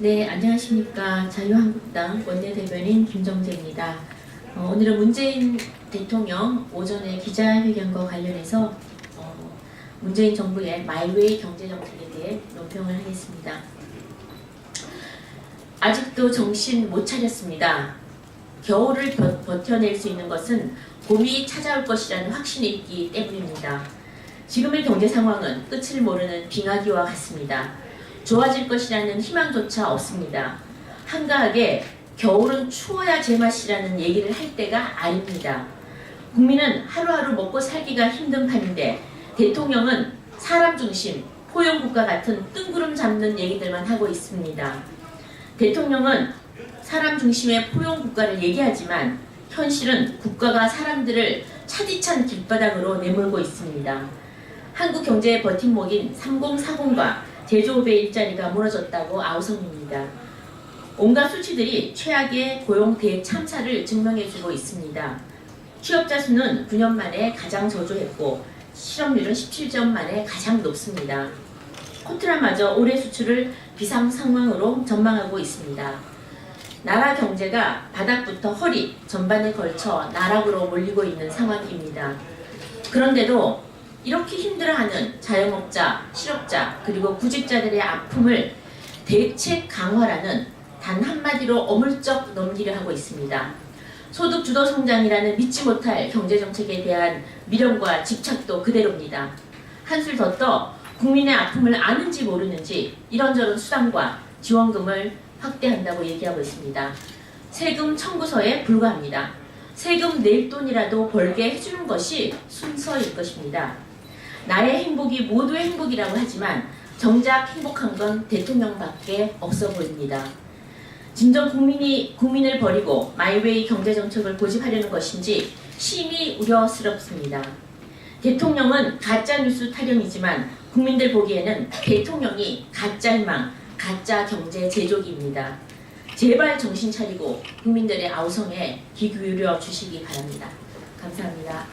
네, 안녕하십니까. 자유한국당 원내대변인 김정재입니다. 어, 오늘은 문재인 대통령 오전에 기자회견과 관련해서 어, 문재인 정부의 마이웨이 경제정책에 대해 논평을 하겠습니다. 아직도 정신 못 차렸습니다. 겨울을 버, 버텨낼 수 있는 것은 봄이 찾아올 것이라는 확신이 있기 때문입니다. 지금의 경제 상황은 끝을 모르는 빙하기와 같습니다. 좋아질 것이라는 희망조차 없습니다. 한가하게 겨울은 추워야 제맛이라는 얘기를 할 때가 아닙니다. 국민은 하루하루 먹고 살기가 힘든 판인데 대통령은 사람 중심, 포용국가 같은 뜬구름 잡는 얘기들만 하고 있습니다. 대통령은 사람 중심의 포용국가를 얘기하지만 현실은 국가가 사람들을 차디찬 길바닥으로 내몰고 있습니다. 한국 경제의 버팀목인 3040과 제조업의 일자리가 무너졌다고 아우성입니다. 온갖 수치들이 최악의 고용 대참사를 증명해주고 있습니다. 취업자 수는 9년 만에 가장 저조했고 실업률은 17점 만에 가장 높습니다. 코트라마저 올해 수출을 비상 상황으로 전망하고 있습니다. 나라 경제가 바닥부터 허리 전반에 걸쳐 나락으로 몰리고 있는 상황입니다. 그런데도 이렇게 힘들어하는 자영업자, 실업자, 그리고 구직자들의 아픔을 대책 강화라는 단 한마디로 어물쩍 넘기려 하고 있습니다. 소득 주도 성장이라는 믿지 못할 경제 정책에 대한 미련과 집착도 그대로입니다. 한술 더 떠 국민의 아픔을 아는지 모르는지 이런저런 수당과 지원금을 확대한다고 얘기하고 있습니다. 세금 청구서에 불과합니다. 세금 낼 돈이라도 벌게 해주는 것이 순서일 것입니다. 나의 행복이 모두의 행복이라고 하지만 정작 행복한 건 대통령밖에 없어 보입니다. 진정 국민이 국민을 버리고 마이웨이 경제 정책을 고집하려는 것인지 심히 우려스럽습니다. 대통령은 가짜 뉴스 타령이지만 국민들 보기에는 대통령이 가짜 희망, 가짜 경제 제조기입니다. 제발 정신 차리고 국민들의 아우성에 귀 기울여 주시기 바랍니다. 감사합니다.